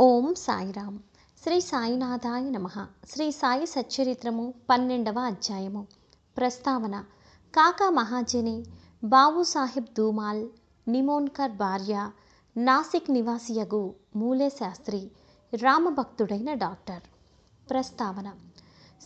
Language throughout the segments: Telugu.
ఓం సాయిరామ్. శ్రీ సాయినాథాయ నమ. శ్రీ సాయి సచ్చరిత్రము పన్నెండవ అధ్యాయము. ప్రస్తావన కాకా మహాజని బాబు సాహెబ్ దూమాల్ నిమోన్కర్ భార్య నాసిక్ నివాసియగు మూలే శాస్త్రి రామభక్తుడైన డాక్టర్. ప్రస్తావన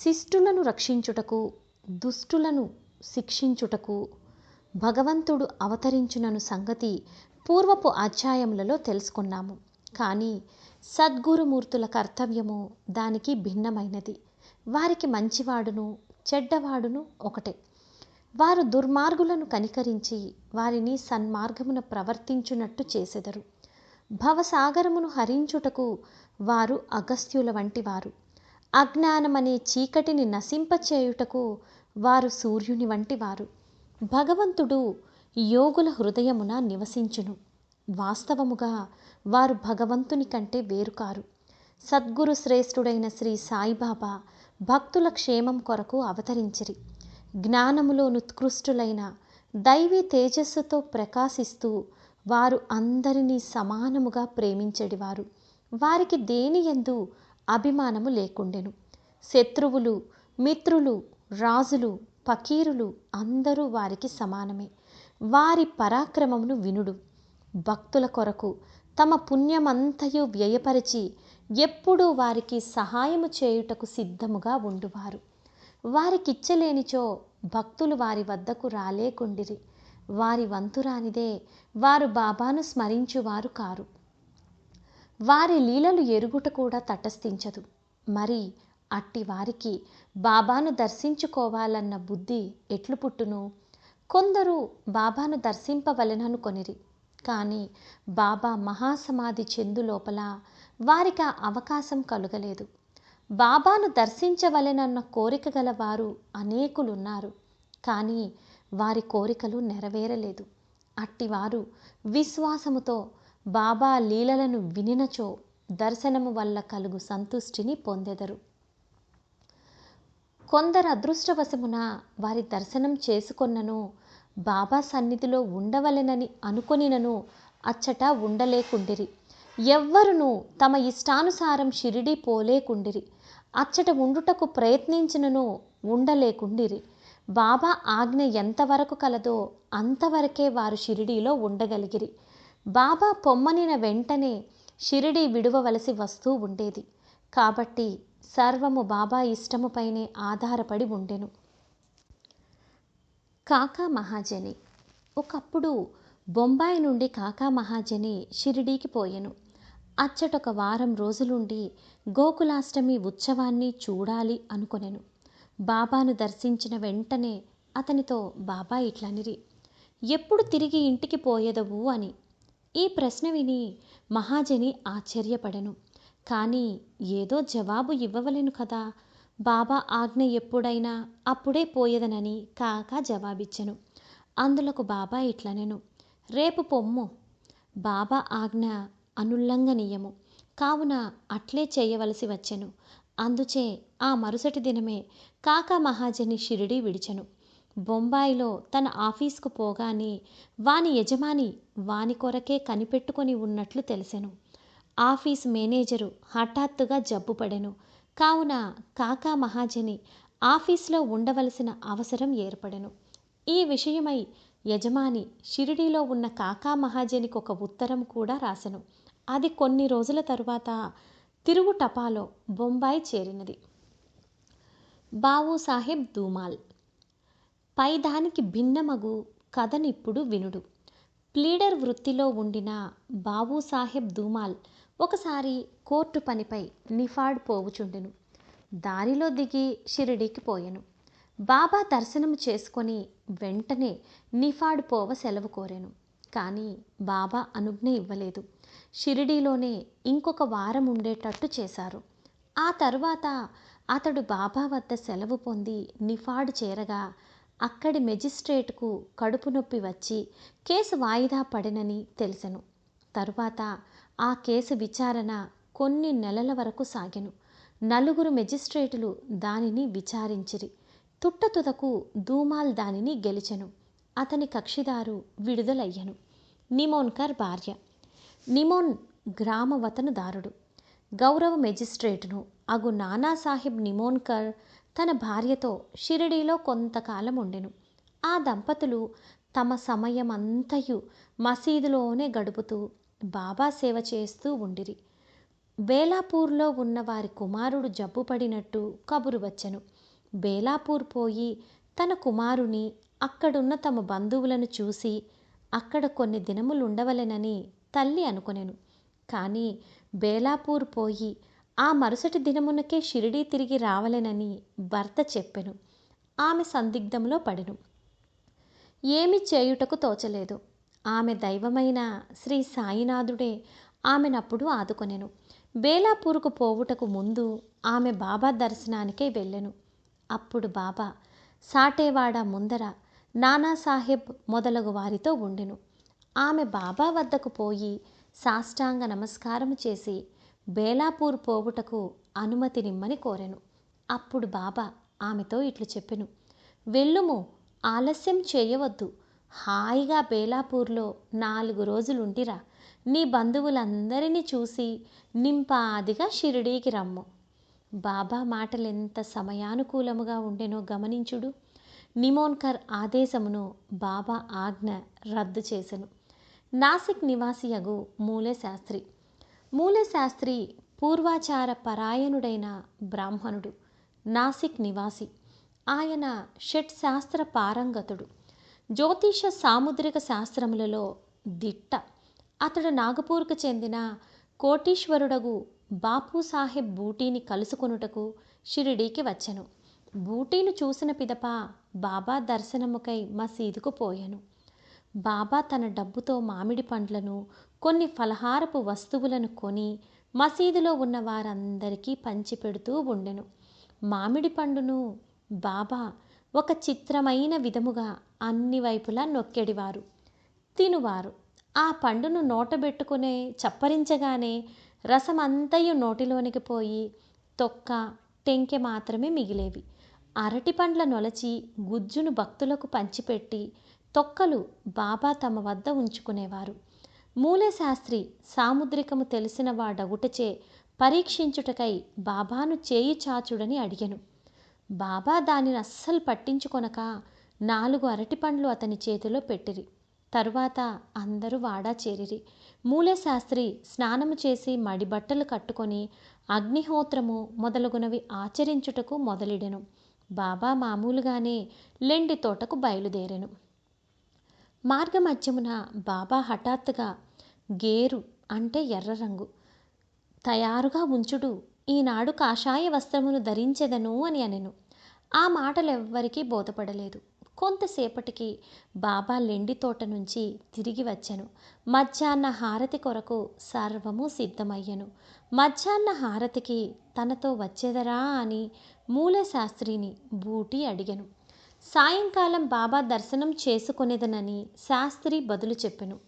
శిష్టులను రక్షించుటకు దుష్టులను శిక్షించుటకు భగవంతుడు అవతరించునను సంగతి పూర్వపు అధ్యాయములలో తెలుసుకున్నాము. కానీ సద్గురుమూర్తుల కర్తవ్యము దానికి భిన్నమైనది. వారికి మంచివాడును చెడ్డవాడును ఒకటే. వారు దుర్మార్గులను కనికరించి వారిని సన్మార్గమున ప్రవర్తించునట్టు చేసెదరు. భవసాగరమును హరించుటకు వారు అగస్త్యుల వంటి వారు అజ్ఞానమనే చీకటిని నశింపచేయుటకు వారు సూర్యుని వంటి వారు భగవంతుడు యోగుల హృదయమున నివసించును. వాస్తవముగా వారు భగవంతుని కంటే వేరుకారు సద్గురు శ్రేష్ఠుడైన శ్రీ సాయిబాబా భక్తుల క్షేమం కొరకు అవతరించిరి. జ్ఞానములో ఉత్కృష్టులైన దైవీ తేజస్సుతో ప్రకాశిస్తూ వారు అందరినీ సమానముగా ప్రేమించెడివారు. వారికి దేని ఎందు అభిమానము లేకుండెను. శత్రువులు మిత్రులు రాజులు పకీరులు అందరూ వారికి సమానమే. వారి పరాక్రమమును వినుడు. భక్తుల కొరకు తమ పుణ్యమంతయు వ్యయపరిచి ఎప్పుడూ వారికి సహాయము చేయుటకు సిద్ధముగా ఉండువారు. వారికిచ్చలేనిచో భక్తులు వారి వద్దకు రాలేకుండిరి. వారి వంతురానిదే వారు బాబాను స్మరించువారు కారు. వారి లీలలు ఎరుగుట కూడా తటస్థించదు. మరి అట్టి వారికి బాబాను దర్శించుకోవాలన్న బుద్ధి ఎట్లు పుట్టును కొందరు బాబాను దర్శింపవలెననుకొనిరి. కానీ బాబా మహాసమాధి చెందు లోపల వారికి ఆ అవకాశం కలుగలేదు. బాబాను దర్శించవలెనన్న కోరిక గల వారు అనేకులున్నారు. కానీ వారి కోరికలు నెరవేరలేదు. అట్టివారు విశ్వాసముతో బాబా లీలలను వినినచో దర్శనము వల్ల కలుగు సంతుష్టిని పొందెదరు. కొందరు అదృష్టవశమున వారి దర్శనం చేసుకొన్నను బాబా సన్నిధిలో ఉండవలెనని అనుకొనినను అచ్చట ఉండలేకుండిరి. ఎవ్వరును తమ ఇష్టానుసారం షిరిడి పోలేకుండిరి. అచ్చట ఉండుటకు ప్రయత్నించినను ఉండలేకుండిరి. బాబా ఆజ్ఞ ఎంతవరకు కలదో అంతవరకే వారు షిరిడీలో ఉండగలిగిరి. బాబా పొమ్మనిన వెంటనే షిరిడి విడువవలసి వస్తూ ఉండేది. కాబట్టి సర్వము బాబా ఇష్టముపైనే ఆధారపడి ఉండెను. కాకా మహాజని. ఒకప్పుడు బొంబాయి నుండి కాకా మహాజని షిరిడీకి పోయెను. అచ్చటొక వారం రోజులుండి గోకులాష్టమి ఉత్సవాన్ని చూడాలి అనుకొనెను. బాబాను దర్శించిన వెంటనే అతనితో బాబా ఇట్లనిరి. ఎప్పుడు తిరిగి ఇంటికి పోయేదవు అని. ఈ ప్రశ్న విని మహాజని ఆశ్చర్యపడెను. కానీ ఏదో జవాబు ఇవ్వవలెను కదా. బాబా ఆజ్ఞ ఎప్పుడైనా అప్పుడే పోయేదనని కాక జవాబిచ్చెను. అందులకు బాబా ఇట్లనెను. రేపు పొమ్ము. బాబా ఆజ్ఞ అనుల్లంఘనీయము కావున అట్లే చేయవలసి వచ్చెను. అందుచే ఆ మరుసటి దినమే కాకా మహాజని షిరిడి విడిచెను. బొంబాయిలో తన ఆఫీస్కు పోగానే వాని యజమాని వాని కొరకే కనిపెట్టుకొని ఉన్నట్లు తెలిసెను. ఆఫీస్ మేనేజరు హఠాత్తుగా జబ్బుపడెను కావున కాకా మహాజని ఆఫీస్లో ఉండవలసిన అవసరం ఏర్పడెను. ఈ విషయమై యజమాని షిరిడీలో ఉన్న కాకా మహాజనికి ఒక ఉత్తరం కూడా రాసెను. అది కొన్ని రోజుల తరువాత తిరుగు టపాలో బొంబాయి చేరినది. బావు సాహెబ్ దూమాల్. పైదానికి భిన్నమగు కథనిప్పుడు వినుడు. ప్లీడర్ వృత్తిలో ఉండిన బాబు సాహెబ్ దూమాల్ ఒకసారి కోర్టు పనిపై నిఫాడ్ పోవుచుండెను దారిలో దిగి షిరిడీకి పోయాను. బాబా దర్శనము చేసుకొని వెంటనే నిఫాడ్ పోవ సెలవు కోరాను. కానీ బాబా అనుజ్ఞ ఇవ్వలేదు. షిరిడీలోనే ఇంకొక వారం ఉండేటట్టు చేశారు. ఆ తరువాత అతడు బాబా వద్ద సెలవు పొంది నిఫాడ్ చేరగా అక్కడి మెజిస్ట్రేట్కు కడుపు నొప్పి వచ్చి కేసు వాయిదా పడినని తెలిసెను. తరువాత ఆ కేసు విచారణ కొన్ని నెలల వరకు సాగెను. నలుగురు మెజిస్ట్రేటులు దానిని విచారించిరి. తుట్టతుదకు దూమాల్ దానిని గెలిచెను. అతని కక్షిదారు విడుదలయ్యను. నిమోన్కర్ భార్య. నిమోన్ గ్రామవతనుదారుడు. గౌరవ మెజిస్ట్రేటును అగు నానాసాహెబ్ నిమోన్కర్ తన భార్యతో షిరిడీలో కొంతకాలం ఉండెను ఆ దంపతులు తమ సమయం అంతయు మసీదులోనే గడుపుతూ బాబా సేవ చేస్తూ ఉండిరి. బేలాపూర్లో ఉన్న వారి కుమారుడు జబ్బుపడినట్టు కబురు వచ్చెను. బేలాపూర్ పోయి తన కుమారుని అక్కడున్న తమ బంధువులను చూసి అక్కడ కొన్ని దినములు ఉండవలెనని తల్లి అనుకొనెను. కానీ బేలాపూర్ పోయి ఆ మరుసటి దినమునకే షిరిడీ తిరిగి రావలెనని భర్త చెప్పెను. ఆమె సందిగ్ధంలో పడెను. ఏమి చేయుటకు తోచలేదు. ఆమె దైవమైన శ్రీ సాయినాథుడే ఆమెనప్పుడు ఆదుకొనెను. బేలాపూర్కు పోవుటకు ముందు ఆమె బాబా దర్శనానికే వెళ్ళెను. అప్పుడు బాబా సాటేవాడ ముందర నానాసాహెబ్ మొదలగు వారితో ఉండెను. ఆమె బాబా వద్దకు పోయి సాష్టాంగ నమస్కారం చేసి బేలాపూర్ పోవుటకు అనుమతినిమ్మని కోరెను. అప్పుడు బాబా ఆమెతో ఇట్లు చెప్పెను. వెళ్ళుము ఆలస్యం చేయవద్దు. హాయిగా బేలాపూర్లో నాలుగు రోజులుంటిరా నీ బంధువులందరినీ చూసి నింపాదిగా షిరిడీకి రమ్ము. బాబా మాటలెంత సమయానుకూలముగా ఉండెనో గమనించుడు. నిమోన్కర్ ఆదేశమును బాబా ఆజ్ఞ రద్దు చేసెను. నాసిక్ నివాసియగు మూలే శాస్త్రి మూలే శాస్త్రి పూర్వాచార పరాయణుడైన బ్రాహ్మణుడు. నాసిక్ నివాసి. ఆయన షట్ శాస్త్ర పారంగతుడు. జ్యోతిష సాముద్రిక శాస్త్రములలో దిట్ట. అతడు నాగపూర్కు చెందిన కోటీశ్వరుడగు బాపు సాహెబ్ బూటీని కలుసుకొనుటకు షిరిడీకి వచ్చెను. బూటీను చూసిన పిదప బాబా దర్శనముకై మసీదుకు పోయాను. బాబా తన డబ్బుతో మామిడి పండ్లను కొన్ని ఫలహారపు వస్తువులను కొని మసీదులో ఉన్న వారందరికీ పంచిపెడుతూ ఉండెను. మామిడి పండును బాబా ఒక చిత్రమైన విధముగా అన్ని వైపులా నొక్కెడివారు. తినువారు. ఆ పండును నోటబెట్టుకునే చప్పరించగానే రసమంతయు నోటిలోనికి పోయి తొక్క టెంకె మాత్రమే మిగిలేవి. అరటి పండ్ల నొలచి గుజ్జును భక్తులకు పంచిపెట్టి తొక్కలు బాబా తమ వద్ద ఉంచుకునేవారు. మూలశాస్త్రి సాముద్రికము తెలిసిన వాడగుటచే పరీక్షించుటకై బాబాను చేయి చాచుడని అడిగెను. బాబా దానిని అస్సలు పట్టించుకొనక నాలుగు అరటిపండ్లు అతని చేతిలో పెట్టిరి. తరువాత అందరూ వాడా చేరిరి. మూలశాస్త్రి స్నానము చేసి మడి బట్టలు కట్టుకొని అగ్నిహోత్రము మొదలగునవి ఆచరించుటకు మొదలిడెను. బాబా మామూలుగానే లెండి తోటకు బయలుదేరెను. మార్గమధ్యమున బాబా హఠాత్తుగా గేరు అంటే ఎర్ర రంగు తయారుగా ఉంచుడు. ఈనాడు కాషాయ వస్త్రమును ధరించెదను అని అనెను. ఆ మాటలు ఎవ్వరికీ బోధపడలేదు. కొంతసేపటికి బాబా లెండి తోట నుంచి తిరిగి వచ్చెను. మధ్యాహ్న హారతి కొరకు సర్వము సిద్ధమయ్యను. మధ్యాహ్న హారతికి తనతో వచ్చేదరా అని మూల శాస్త్రిని బూటి అడిగాను. సాయంకాలం బాబా దర్శనం చేసుకునేదనని శాస్త్రి బదులు చెప్పెను.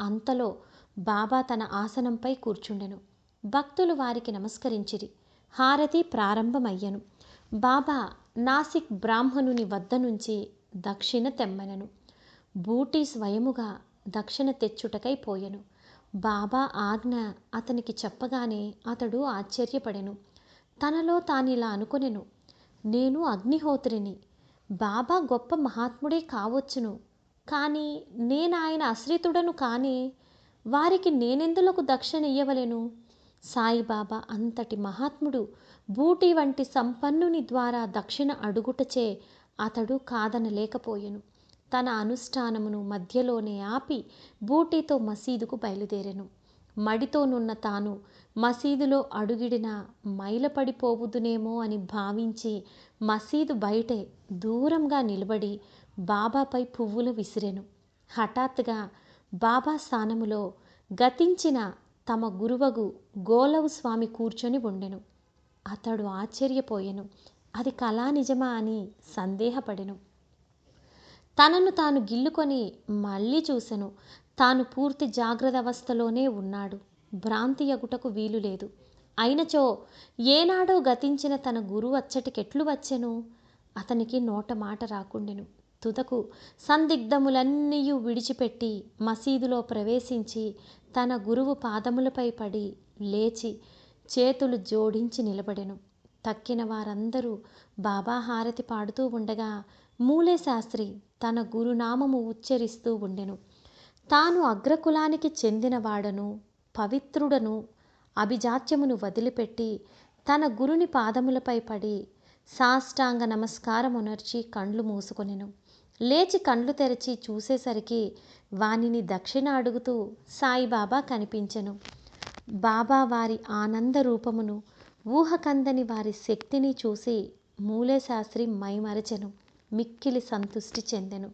అంతలో బాబా తన ఆసనంపై కూర్చుండెను. భక్తులు వారికి నమస్కరించిరి. హారతి ప్రారంభమయ్యను. బాబా నాసిక్ బ్రాహ్మణుని వద్ద నుంచి దక్షిణ తెమ్మనను. బూటి స్వయముగా దక్షిణ తెచ్చుటకై పోయెను. బాబా ఆజ్ఞ అతనికి చెప్పగానే అతడు ఆశ్చర్యపడెను. తనలో తానిలా అనుకొనెను. నేను అగ్నిహోత్రిని. బాబా గొప్ప మహాత్ముడే కావచ్చును. కానీ నేను ఆయన అశ్రితుడను కానీ వారికి నేనెందులకు దక్షిణ ఇయ్యవలెను? సాయిబాబా అంతటి మహాత్ముడు బూటి వంటి సంపన్నుని ద్వారా దక్షిణ అడుగుటచే అతడు కాదనలేకపోయెను. తన అనుష్ఠానమును మధ్యలోనే ఆపి బూటీతో మసీదుకు బయలుదేరెను. మడితోనున్న తాను మసీదులో అడుగిడిన మైలపడిపోవుదునేమో అని భావించి మసీదు బయటే దూరంగా నిలబడి బాబాపై పువ్వులు విసిరెను. హఠాత్తుగా బాబా స్థానములో గతించిన తమ గురువగు గోలవు స్వామి కూర్చొని ఉండెను. అతడు ఆశ్చర్యపోయెను. అది కళా నిజమా అని సందేహపడెను. తనను తాను గిల్లుకొని మళ్ళీ చూసెను. తాను పూర్తి జాగ్రత్త అవస్థలోనే ఉన్నాడు. భ్రాంతి ఎగుటకు వీలు లేదు. అయినచో ఏనాడో గతించిన తన గురువు అచ్చటికెట్లు వచ్చెను? అతనికి నోట మాట రాకుండెను. తుదకు సందిగ్ధములన్నీయు విడిచిపెట్టి మసీదులో ప్రవేశించి తన గురువు పాదములపై పడి లేచి చేతులు జోడించి నిలబడెను. తక్కిన వారందరూ బాబా హారతి పాడుతూ ఉండగా మూలే శాస్త్రి తన గురునామము ఉచ్చరిస్తూ ఉండెను. తాను అగ్రకులానికి చెందినవాడను పవిత్రుడను అభిజాత్యమును వదిలిపెట్టి తన గురుని పాదములపై పడి సాష్టాంగ నమస్కారమునర్చి కండ్లు మూసుకొనెను. లేచి కండ్లు తెరచి చూసేసరికి వానిని దక్షిణ అడుగుతూ సాయిబాబా కనిపించెను. బాబా వారి ఆనంద రూపమును ఊహకందని వారి శక్తిని చూసి మూలశాస్త్రి మైమరచెను మిక్కిలి సంతుష్టి చెందెను.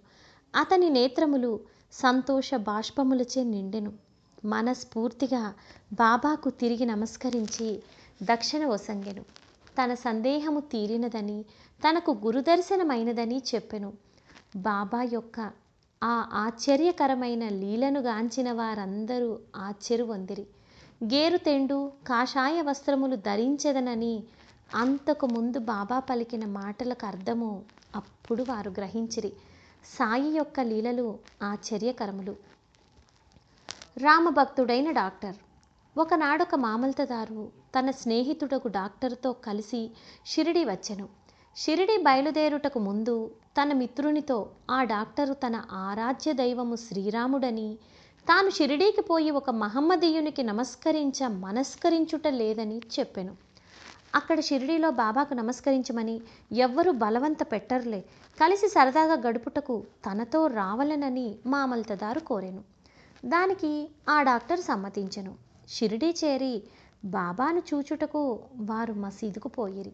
అతని నేత్రములు సంతోష బాష్పములచే నిండెను. మనస్ఫూర్తిగా బాబాకు తిరిగి నమస్కరించి దక్షిణ ఒసంగెను. తన సందేహము తీరినదని తనకు గురుదర్శనమైనదని చెప్పెను. బాబా యొక్క ఆ ఆశ్చర్యకరమైన లీలను గాంచిన వారందరూ ఆశ్చర్యవొందిరి. గేరుతెండు కాషాయ వస్త్రములు ధరించెదనని అంతకు ముందు బాబా పలికిన మాటలకు అర్థము అప్పుడు వారు గ్రహించిరి. సాయి యొక్క లీలలు ఆశ్చర్యకరములు. రామభక్తుడైన డాక్టర్. ఒకనాడొక మామల్తదారు తన స్నేహితుడకు డాక్టర్తో కలిసి షిరిడి వచ్చెను. షిరిడి బయలుదేరుటకు ముందు తన మిత్రునితో ఆ డాక్టరు తన ఆరాధ్య దైవము శ్రీరాముడని తాను షిరిడీకి పోయి ఒక మహమ్మదీయునికి నమస్కరించ మనస్కరించుట లేదని చెప్పెను. అక్కడ షిరిడీలో బాబాకు నమస్కరించమని ఎవ్వరూ బలవంత పెట్టర్లే. కలిసి సరదాగా గడుపుటకు తనతో రావలనని మామల్తదారు కోరెను. దానికి ఆ డాక్టర్ సమ్మతించెను. షిరిడీ చేరి బాబాను చూచుటకు వారు మసీదుకు పోయిరి.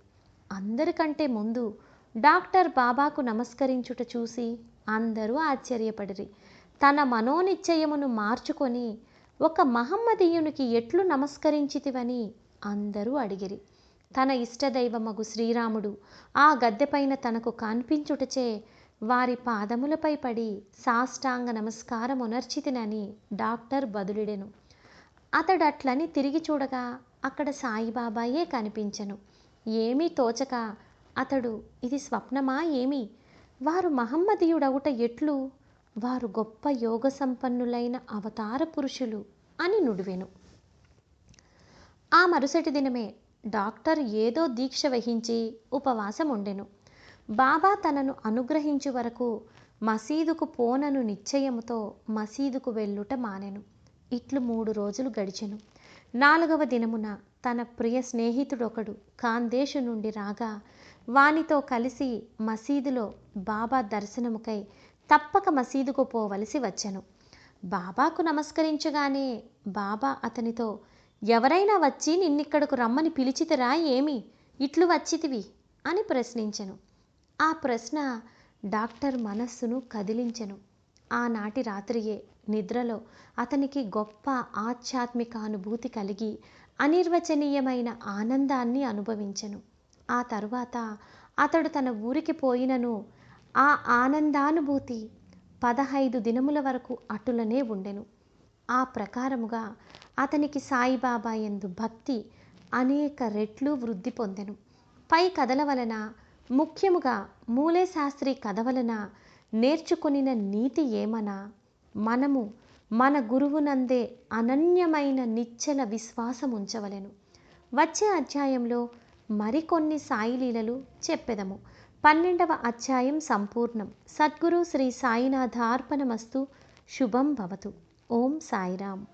అందరికంటే ముందు డాక్టర్ బాబాకు నమస్కరించుట చూసి అందరూ ఆశ్చర్యపడిరి. తన మనోనిశ్చయమును మార్చుకొని ఒక మహమ్మదీయునికి ఎట్లు నమస్కరించితివని అందరూ అడిగిరి. తన ఇష్టదైవమగు శ్రీరాముడు ఆ గద్దెపైన తనకు కనిపించుటచే వారి పాదములపై పడి సాష్టాంగ నమస్కారం ఉనర్చితినని డాక్టర్ బదులిడెను. అతడట్లని తిరిగి చూడగా అక్కడ సాయిబాబాయే కనిపించెను. ఏమీ తోచక అతడు ఇది స్వప్నమా ఏమి? వారు మహమ్మదీయుడవుట ఎట్లు? వారు గొప్ప యోగ సంపన్నులైన అవతార పురుషులు అని నుడివెను. ఆ మరుసటి దినమే డాక్టర్ ఏదో దీక్ష వహించి ఉపవాసం ఉండెను బాబా తనను అనుగ్రహించు వరకు మసీదుకు పోనను నిశ్చయముతో మసీదుకు వెళ్ళుట మానెను. ఇట్లు మూడు రోజులు గడిచెను. నాలుగవ దినమున తన ప్రియ స్నేహితుడొకడు కాందేశు నుండి రాగా వానితో కలిసి మసీదులో బాబా దర్శనముకై తప్పక మసీదుకు పోవలసి వచ్చెను. బాబాకు నమస్కరించగానే బాబా అతనితో ఎవరైనా వచ్చి నిన్నిక్కడకు రమ్మని పిలిచితరా ఏమి? ఇట్లు వచ్చితివి? అని ప్రశ్నించెను. ఆ ప్రశ్న డాక్టర్ మనస్సును కదిలించెను. ఆనాటి రాత్రియే నిద్రలో అతనికి గొప్ప ఆధ్యాత్మిక అనుభూతి కలిగి అనిర్వచనీయమైన ఆనందాన్ని అనుభవించెను. ఆ తరువాత అతడు తన ఊరికి పోయినను. ఆ ఆనందానుభూతి పదహైదు దినముల వరకు అటులనే ఉండెను. ఆ ప్రకారముగా అతనికి సాయిబాబా ఎందు భక్తి అనేక రెట్లు వృద్ధి పొందెను. పై కథల వలన ముఖ్యముగా మూలే శాస్త్రి కథ వలన నేర్చుకొనిన నీతి ఏమనా మనము మన గురువునందే అనన్యమైన నిశ్చల విశ్వాసం ఉంచవలెను. వచ్చే అధ్యాయంలో మరికొన్ని సాయిలీలలు చెప్పెదము. పన్నెండవ అధ్యాయం సంపూర్ణం. సద్గురు శ్రీ సాయినాథార్పణమస్తు శుభం భవతు. ఓం సాయిరామ్.